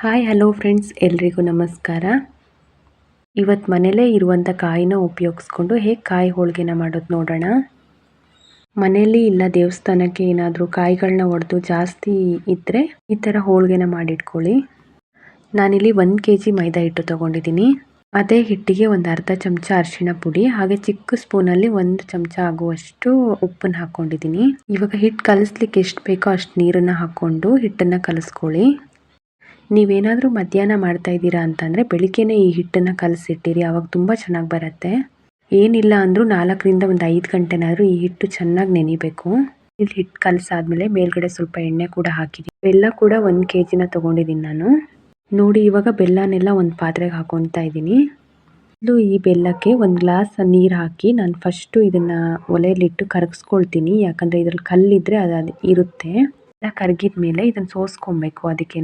Hi, hello friends, ಎಲ್ರಿಗೂ ನಮಸ್ಕಾರ. ಇವತ್ತು ಮನೇಲೇ ಇರುವಂಥ ಕಾಯಿನ ಉಪಯೋಗಿಸ್ಕೊಂಡು ಹೇಗೆ ಕಾಯಿ ಹೋಳಿಗೆನ ಮಾಡೋದು ನೋಡೋಣ. ಮನೆಯಲ್ಲಿ ಇಲ್ಲ, ದೇವಸ್ಥಾನಕ್ಕೆ ಏನಾದರೂ ಕಾಯಿಗಳನ್ನ ಒಡೆದು ಜಾಸ್ತಿ ಇದ್ದರೆ ಈ ಥರ ಹೋಳಿಗೆನ ಮಾಡಿಟ್ಕೊಳ್ಳಿ. ನಾನಿಲ್ಲಿ ಒಂದು ಕೆ ಜಿ ಮೈದಾ ಹಿಟ್ಟು ತೊಗೊಂಡಿದ್ದೀನಿ. ಅದೇ ಹಿಟ್ಟಿಗೆ ಒಂದು ಅರ್ಧ ಚಮಚ ಅರಿಶಿಣ ಪುಡಿ, ಹಾಗೆ ಚಿಕ್ಕ ಸ್ಪೂನಲ್ಲಿ ಒಂದು ಚಮಚ ಆಗುವಷ್ಟು ಉಪ್ಪನ್ನು ಹಾಕ್ಕೊಂಡಿದ್ದೀನಿ ಇವಾಗ ಹಿಟ್ಟು ಕಲಿಸ್ಲಿಕ್ಕೆ ಎಷ್ಟು ಬೇಕೋ ಅಷ್ಟು ನೀರನ್ನು ಹಾಕ್ಕೊಂಡು ಹಿಟ್ಟನ್ನು ಕಲಿಸ್ಕೊಳ್ಳಿ. ನೀವೇನಾದರೂ ಮಧ್ಯಾಹ್ನ ಮಾಡ್ತಾ ಇದ್ದೀರಾ ಅಂತಂದರೆ ಬೆಳಿಗ್ಗೆನೇ ಈ ಹಿಟ್ಟನ್ನು ಕಲಸಿಟ್ಟಿರಿ ಆವಾಗ ತುಂಬ ಚೆನ್ನಾಗಿ ಬರುತ್ತೆ. ಏನಿಲ್ಲ ಅಂದರೂ ನಾಲ್ಕರಿಂದ ಒಂದು ಐದು ಗಂಟೆನಾದರೂ ಈ ಹಿಟ್ಟು ಚೆನ್ನಾಗಿ ನೆನಿಬೇಕು. ಇಲ್ಲಿ ಹಿಟ್ಟು ಕಲಸಾದ್ಮೇಲೆ ಮೇಲ್ಗಡೆ ಸ್ವಲ್ಪ ಎಣ್ಣೆ ಕೂಡ ಹಾಕಿದ್ದೀನಿ ಬೆಲ್ಲ ಕೂಡ ಒಂದು ಕೆ ಜಿನ ತೊಗೊಂಡಿದ್ದೀನಿ ನಾನು. ನೋಡಿ, ಇವಾಗ ಬೆಲ್ಲನೆಲ್ಲ ಒಂದು ಪಾತ್ರೆಗೆ ಹಾಕೊತಾ ಇದ್ದೀನಿ. ಇದು ಈ ಬೆಲ್ಲಕ್ಕೆ ಒಂದು ಗ್ಲಾಸ್ ನೀರು ಹಾಕಿ ನಾನು ಫಸ್ಟು ಇದನ್ನು ಒಲೆಯಲ್ಲಿಟ್ಟು ಕರಗಿಸ್ಕೊಳ್ತೀನಿ. ಯಾಕಂದರೆ ಇದ್ರಲ್ಲಿ ಕಲ್ಲಿದ್ದರೆ ಅದು ಇರುತ್ತೆ. ಎಲ್ಲ ಕರಗಿದ ಮೇಲೆ ಇದನ್ನು ಸೋಸ್ಕೊಬೇಕು ಅದಕ್ಕೇ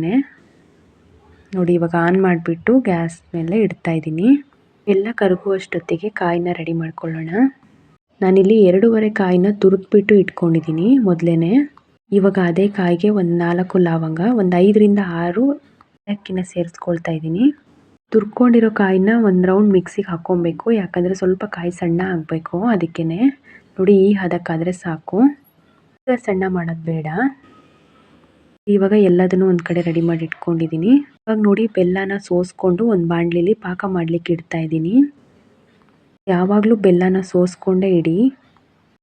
ನೋಡಿ, ಇವಾಗ ಆನ್ ಮಾಡಿಬಿಟ್ಟು ಗ್ಯಾಸ್ ಮೇಲೆ ಇಡ್ತಾ ಇದ್ದೀನಿ. ಎಲ್ಲ ಕರಗುವಷ್ಟೊತ್ತಿಗೆ ಕಾಯಿನ ರೆಡಿ ಮಾಡ್ಕೊಳ್ಳೋಣ. ನಾನಿಲ್ಲಿ ಎರಡೂವರೆ ಕಾಯಿನ ತುರಿದ್ಬಿಟ್ಟು ಇಟ್ಕೊಂಡಿದ್ದೀನಿ ಮೊದಲೇ ಇವಾಗ ಅದೇ ಕಾಯಿಗೆ ಒಂದು ನಾಲ್ಕು ಲವಂಗ, ಒಂದು ಐದರಿಂದ ಆರು ಏಲಕ್ಕಿನ ಸೇರಿಸ್ಕೊಳ್ತಾ ಇದ್ದೀನಿ. ತುರ್ಕೊಂಡಿರೋ ಕಾಯಿನ ಒಂದು ರೌಂಡ್ ಮಿಕ್ಸಿಗೆ ಹಾಕ್ಕೊಬೇಕು. ಯಾಕಂದರೆ ಸ್ವಲ್ಪ ಕಾಯಿ ಸಣ್ಣ ಆಗಬೇಕು ಅದಕ್ಕೇ ನೋಡಿ, ಈ ಹದಕ್ಕಾದರೆ ಸಾಕು. ಸಣ್ಣ ಮಾಡೋದು ಬೇಡ. ಇವಾಗ ಎಲ್ಲದನ್ನು ಒಂದು ಕಡೆ ರೆಡಿ ಮಾಡಿ ಇಟ್ಕೊಂಡಿದ್ದೀನಿ ಇವಾಗ ನೋಡಿ ಬೆಲ್ಲನ ಸೋಸ್ಕೊಂಡು ಒಂದು ಬಾಣಲಿಲಿ ಪಾಕ ಮಾಡ್ಲಿಕ್ಕೆ ಇಡ್ತಾ ಇದ್ದೀನಿ ಯಾವಾಗಲೂ ಬೆಲ್ಲನ ಸೋಸ್ಕೊಂಡೇ ಇಡಿ.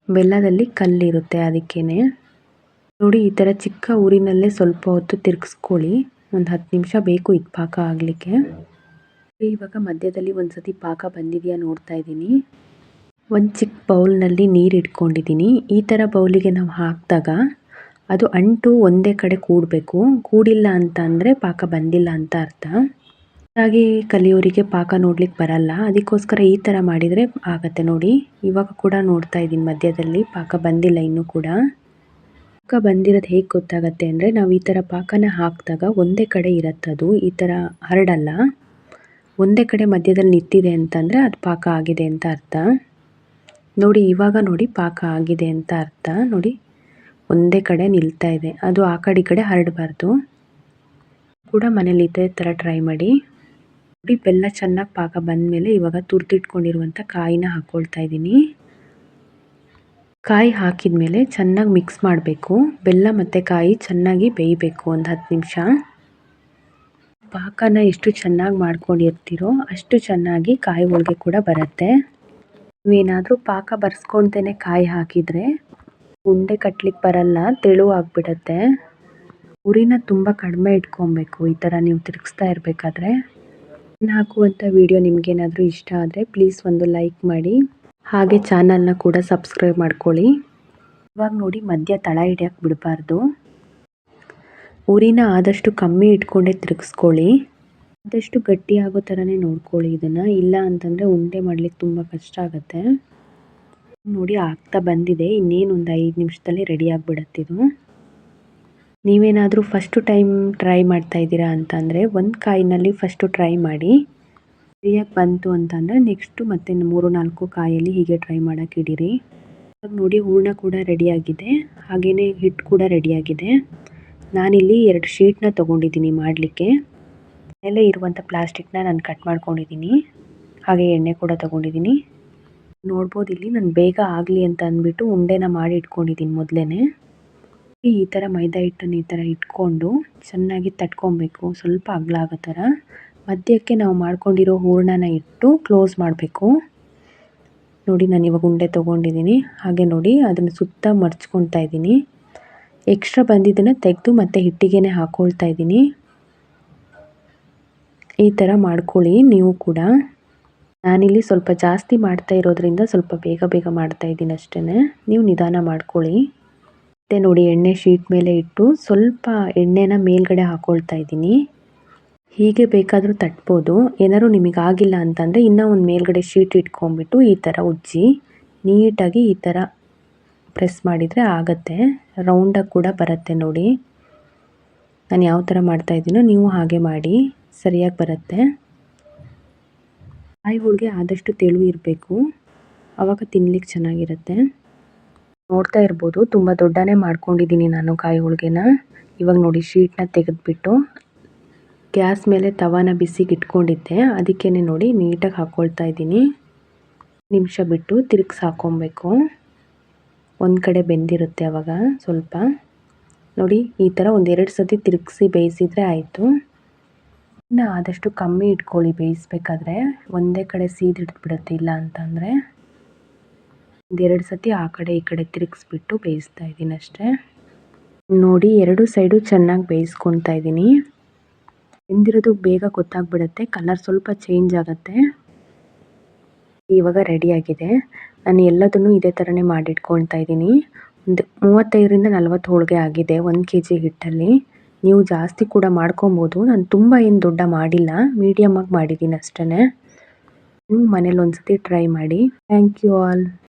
ಬೆಲ್ಲದಲ್ಲಿ ಕಲ್ಲಿರುತ್ತೆ ಅದಕ್ಕೇನೆ. ನೋಡಿ ಈ ಥರ ಚಿಕ್ಕ ಊರಿನಲ್ಲೇ ಸ್ವಲ್ಪ ಹೊತ್ತು ತಿರ್ಗಿಸ್ಕೊಳ್ಳಿ. ಒಂದು ಹತ್ತು ನಿಮಿಷ ಬೇಕು ಇದು ಪಾಕ ಆಗಲಿಕ್ಕೆ. ಇವಾಗ ಮಧ್ಯದಲ್ಲಿ ಒಂದು ಸತಿ ಪಾಕ ಬಂದಿದೆಯಾ ನೋಡ್ತಾ ಇದ್ದೀನಿ ಒಂದು ಚಿಕ್ಕ ಬೌಲ್ನಲ್ಲಿ ನೀರು ಇಟ್ಕೊಂಡಿದ್ದೀನಿ ಈ ಥರ ಬೌಲಿಗೆ ನಾವು ಹಾಕಿದಾಗ ಅದು ಅಂಟು ಒಂದೇ ಕಡೆ ಕೂಡಬೇಕು. ಕೂಡಿಲ್ಲ ಅಂತ ಅಂದರೆ ಪಾಕ ಬಂದಿಲ್ಲ ಅಂತ ಅರ್ಥ. ಹಾಗೆ ಕಲಿಯೋರಿಗೆ ಪಾಕ ನೋಡ್ಲಿಕ್ಕೆ ಬರಲ್ಲ. ಅದಕ್ಕೋಸ್ಕರ ಈ ಥರ ಮಾಡಿದರೆ ಆಗತ್ತೆ ನೋಡಿ. ಇವಾಗ ಕೂಡ ನೋಡ್ತಾ ಇದ್ದೀನಿ ಮಧ್ಯದಲ್ಲಿ ಪಾಕ ಬಂದಿಲ್ಲ ಇನ್ನೂ ಕೂಡ. ಪಾಕ ಬಂದಿರೋದು ಹೇಗೆ ಗೊತ್ತಾಗತ್ತೆ ಅಂದರೆ ನಾವು ಈ ಥರ ಪಾಕನ ಹಾಕಿದಾಗ ಒಂದೇ ಕಡೆ ಇರತ್ತದು. ಈ ಥರ ಹರಡಲ್ಲ. ಒಂದೇ ಕಡೆ ಮಧ್ಯದಲ್ಲಿ ನಿಂತಿದೆ ಅಂತಂದರೆ ಅದು ಪಾಕ ಆಗಿದೆ ಅಂತ ಅರ್ಥ. ನೋಡಿ ಇವಾಗ ನೋಡಿ ಪಾಕ ಆಗಿದೆ ಅಂತ ಅರ್ಥ. ನೋಡಿ ಒಂದೇ ಕಡೆ ನಿಲ್ತಾ ಇದೆ. ಅದು ಆ ಕಡೆ ಈ ಕಡೆ ಹರಡಬಾರ್ದು. ಕೂಡ ಮನೇಲಿ ಇದೇ ಥರ ಟ್ರೈ ಮಾಡಿ. ನೋಡಿ, ಬೆಲ್ಲ ಚೆನ್ನಾಗಿ ಪಾಕ ಬಂದಮೇಲೆ ಇವಾಗ ತುರ್ದಿಟ್ಕೊಂಡಿರುವಂಥ ಕಾಯಿನ ಹಾಕ್ಕೊಳ್ತಾ ಇದ್ದೀನಿ. ಕಾಯಿ ಹಾಕಿದ ಮೇಲೆ ಚೆನ್ನಾಗಿ ಮಿಕ್ಸ್ ಮಾಡಬೇಕು. ಬೆಲ್ಲ ಮತ್ತು ಕಾಯಿ ಚೆನ್ನಾಗಿ ಬೇಯಬೇಕು ಒಂದು ಹತ್ತು ನಿಮಿಷ. ಪಾಕನ ಎಷ್ಟು ಚೆನ್ನಾಗಿ ಮಾಡ್ಕೊಂಡಿರ್ತೀರೋ ಅಷ್ಟು ಚೆನ್ನಾಗಿ ಕಾಯಿ ಹೋಳಿಗೆ ಕೂಡ ಬರುತ್ತೆ. ನೀವೇನಾದರೂ ಪಾಕ ಬರ್ಸ್ಕೊಳ್ತೇನೆ ಕಾಯಿ ಹಾಕಿದರೆ ಉಂಡೆ ಕಟ್ಲಿಕ್ಕೆ ಬರಲ್ಲ ತೆಳುವಾಗ್ಬಿಡತ್ತೆ ಉರಿನ ತುಂಬ ಕಡಿಮೆ ಇಟ್ಕೊಬೇಕು, ಈ ಥರ ನೀವು ತಿರುಗಿಸ್ತಾ ಇರಬೇಕಾದ್ರೆ. ನಾನು ಹಾಕುವಂಥ ವಿಡಿಯೋ ನಿಮಗೇನಾದರೂ ಇಷ್ಟ ಆದರೆ ಪ್ಲೀಸ್ ಒಂದು ಲೈಕ್ ಮಾಡಿ. ಹಾಗೆ ಚಾನಲ್ನ ಕೂಡ ಸಬ್ಸ್ಕ್ರೈಬ್ ಮಾಡ್ಕೊಳ್ಳಿ. ಇವಾಗ ನೋಡಿ ಮಧ್ಯ ತಳ ಹಿಡಿಯೋಕ್ಕೆ ಬಿಡಬಾರ್ದು. ಉರಿನ ಆದಷ್ಟು ಕಮ್ಮಿ ಇಟ್ಕೊಂಡೇ ತಿರುಗಿಸ್ಕೊಳ್ಳಿ. ಆದಷ್ಟು ಗಟ್ಟಿ ಆಗೋ ಥರನೇ ನೋಡ್ಕೊಳ್ಳಿ ಇದನ್ನು. ಇಲ್ಲ ಅಂತಂದರೆ ಉಂಡೆ ಮಾಡಲಿಕ್ಕೆ ತುಂಬ ಕಷ್ಟ ಆಗುತ್ತೆ. ನೋಡಿ ಆಗ್ತಾ ಬಂದಿದೆ. ಇನ್ನೇನು ಒಂದು ಐದು ನಿಮಿಷದಲ್ಲಿ ರೆಡಿ ಆಗಿಬಿಡತ್ತಿದು ನೀವೇನಾದರೂ ಫಸ್ಟು ಟೈಮ್ ಟ್ರೈ ಮಾಡ್ತಾ ಇದ್ದೀರಾ ಅಂತಂದರೆ ಒಂದು ಕಾಯಿನಲ್ಲಿ ಫಸ್ಟು ಟ್ರೈ ಮಾಡಿ. ಸರಿಯಾಗಿ ಬಂತು ಅಂತಂದರೆ ನೆಕ್ಸ್ಟು ಮತ್ತೆ ಮೂರು, ನಾಲ್ಕು ಕಾಯಲ್ಲಿ ಹೀಗೆ ಟ್ರೈ ಮಾಡೋಕೆ ಇಡೀರಿ. ನೋಡಿ ಹೂರ್ಣ ಕೂಡ ರೆಡಿಯಾಗಿದೆ ಹಾಗೆಯೇ ಹಿಟ್ಟು ಕೂಡ ರೆಡಿಯಾಗಿದೆ ನಾನಿಲ್ಲಿ ಎರಡು ಶೀಟ್ನ ತೊಗೊಂಡಿದ್ದೀನಿ ಮಾಡಲಿಕ್ಕೆ. ಮೇಲೆ ಇರುವಂಥ ಪ್ಲಾಸ್ಟಿಕ್ನ ನಾನು ಕಟ್ ಮಾಡ್ಕೊಂಡಿದ್ದೀನಿ. ಹಾಗೆ ಎಣ್ಣೆ ಕೂಡ ತೊಗೊಂಡಿದ್ದೀನಿ. ನೋಡ್ಬೋದು. ಇಲ್ಲಿ ನಾನು ಬೇಗ ಆಗಲಿ ಅಂತ ಅಂದ್ಬಿಟ್ಟು ಉಂಡೆನ ಮಾಡಿ ಇಟ್ಕೊಂಡಿದ್ದೀನಿ ಮೊದಲೇ ಈ ಥರ ಮೈದಾ ಹಿಟ್ಟನ್ನು ಈ ಥರ ಇಟ್ಕೊಂಡು ಚೆನ್ನಾಗಿ ತಟ್ಕೊಬೇಕು. ಸ್ವಲ್ಪ ಅಗಲ ಆಗೋ ಥರ ಮಧ್ಯಕ್ಕೆ ನಾವು ಮಾಡ್ಕೊಂಡಿರೋ ಹೂರ್ಣನ ಇಟ್ಟು ಕ್ಲೋಸ್ ಮಾಡಬೇಕು. ನೋಡಿ, ನಾನು ಇವಾಗ ಉಂಡೆ ತೊಗೊಂಡಿದ್ದೀನಿ ಹಾಗೆ ನೋಡಿ, ಅದನ್ನು ಸುತ್ತ ಮರ್ಚ್ಕೊಳ್ತಾ ಇದ್ದೀನಿ ಎಕ್ಸ್ಟ್ರಾ ಬಂದಿದ್ದನ್ನು ತೆಗೆದು ಮತ್ತೆ ಹಿಟ್ಟಿಗೆ ಹಾಕ್ಕೊಳ್ತಾ ಇದ್ದೀನಿ ಈ ಥರ ಮಾಡ್ಕೊಳ್ಳಿ ನೀವು ಕೂಡ. ನಾನಿಲ್ಲಿ ಸ್ವಲ್ಪ ಜಾಸ್ತಿ ಮಾಡ್ತಾ ಇರೋದ್ರಿಂದ ಸ್ವಲ್ಪ ಬೇಗ ಬೇಗ ಮಾಡ್ತಾ ಇದ್ದೀನಿ ಅಷ್ಟೇ ನೀವು ನಿಧಾನ ಮಾಡ್ಕೊಳ್ಳಿ. ಮತ್ತೆ ನೋಡಿ ಎಣ್ಣೆ ಶೀಟ್ ಮೇಲೆ ಇಟ್ಟು ಸ್ವಲ್ಪ ಎಣ್ಣೆನ ಮೇಲ್ಗಡೆ ಹಾಕೊಳ್ತಾ ಇದ್ದೀನಿ. ಹೀಗೆ ಬೇಕಾದರೂ ತಟ್ಬೋದು. ಏನಾದರೂ ನಿಮಗೆ ಆಗಿಲ್ಲ ಅಂತಂದರೆ ಇನ್ನೂ ಒಂದು ಮೇಲ್ಗಡೆ ಶೀಟ್ ಇಟ್ಕೊಂಡ್ಬಿಟ್ಟು ಈ ಥರ ಉಜ್ಜಿ ನೀಟಾಗಿ ಈ ಥರ ಪ್ರೆಸ್ ಮಾಡಿದರೆ ಆಗತ್ತೆ. ರೌಂಡಾಗಿ ಕೂಡ ಬರುತ್ತೆ ನೋಡಿ. ನಾನು ಯಾವ ಥರ ಮಾಡ್ತಾಯಿದ್ದೀನೋ ನೀವು ಹಾಗೆ ಮಾಡಿ. ಸರಿಯಾಗಿ ಬರುತ್ತೆ. ಕಾಯಿ ಹೋಳಿಗೆ ಆದಷ್ಟು ತೆಳು ಇರಬೇಕು. ಆವಾಗ ತಿನ್ಲಿಕ್ಕೆ ಚೆನ್ನಾಗಿರುತ್ತೆ. ನೋಡ್ತಾ ಇರ್ಬೋದು, ತುಂಬ ದೊಡ್ಡನೇ ಮಾಡ್ಕೊಂಡಿದ್ದೀನಿ ನಾನು ಕಾಯಿ ಹೋಳಿಗೆನ ಇವಾಗ ನೋಡಿ, ಶೀಟ್ನ ತೆಗೆದುಬಿಟ್ಟು ಗ್ಯಾಸ್ ಮೇಲೆ ತವಾನ ಬಿಸಿಗೆ ಇಟ್ಕೊಂಡಿದ್ದೆ ಅದಕ್ಕೇ ನೋಡಿ, ನೀಟಾಗಿ ಹಾಕ್ಕೊಳ್ತಾ ಇದ್ದೀನಿ. ನಿಮಿಷ ಬಿಟ್ಟು ತಿರುಗ್ಸಿ ಹಾಕ್ಕೊಬೇಕು ಒಂದು ಕಡೆ ಬೆಂದಿರುತ್ತೆ ಆವಾಗ ಸ್ವಲ್ಪ. ನೋಡಿ, ಈ ಥರ ಒಂದೆರಡು ಸತಿ ತಿರುಗಿಸಿ ಬೇಯಿಸಿದರೆ ಆಯಿತು. ಇನ್ನು ಆದಷ್ಟು ಕಮ್ಮಿ ಇಟ್ಕೊಳ್ಳಿ ಬೇಯಿಸ್ಬೇಕಾದ್ರೆ. ಒಂದೇ ಕಡೆ ಸೀದಿಡ್ಬಿಡುತ್ತೆ ಇಲ್ಲ ಅಂತಂದರೆ. ಒಂದೆರಡು ಸತಿ ಆ ಕಡೆ ಈ ಕಡೆ ತಿರುಗಿಸ್ಬಿಟ್ಟು ಬೇಯಿಸ್ತಾ ಇದ್ದೀನಿ ಅಷ್ಟೇ. ನೋಡಿ, ಎರಡು ಸೈಡು ಚೆನ್ನಾಗಿ ಬೇಯಿಸ್ಕೊತಾ ಇದ್ದೀನಿ. ಹಿಂದಿರೋದು ಬೇಗ ಗೊತ್ತಾಗ್ಬಿಡುತ್ತೆ, ಕಲರ್ ಸ್ವಲ್ಪ ಚೇಂಜ್ ಆಗುತ್ತೆ. ಇವಾಗ ರೆಡಿಯಾಗಿದೆ ನಾನು ಎಲ್ಲದನ್ನು ಇದೇ ಥರನೇ ಮಾಡಿಟ್ಕೊಳ್ತಾ ಇದ್ದೀನಿ. ಒಂದು ಮೂವತ್ತೈದರಿಂದ ನಲ್ವತ್ತು ಹೋಳಿಗೆ ಆಗಿದೆ, ಒಂದು ಕೆ ಜಿ ಹಿಟ್ಟಲ್ಲಿ. ನೀವು ಜಾಸ್ತಿ ಕೂಡ ಮಾಡ್ಕೊಬೋದು. ನಾನು ತುಂಬ ಏನು ದೊಡ್ಡ ಮಾಡಿಲ್ಲ. ಮೀಡಿಯಮಾಗಿ ಮಾಡಿದ್ದೀನಿ ಅಷ್ಟೇ ನೀವು ಮನೇಲಿ ಒಂದು ಸತಿ ಟ್ರೈ ಮಾಡಿ. Thank you all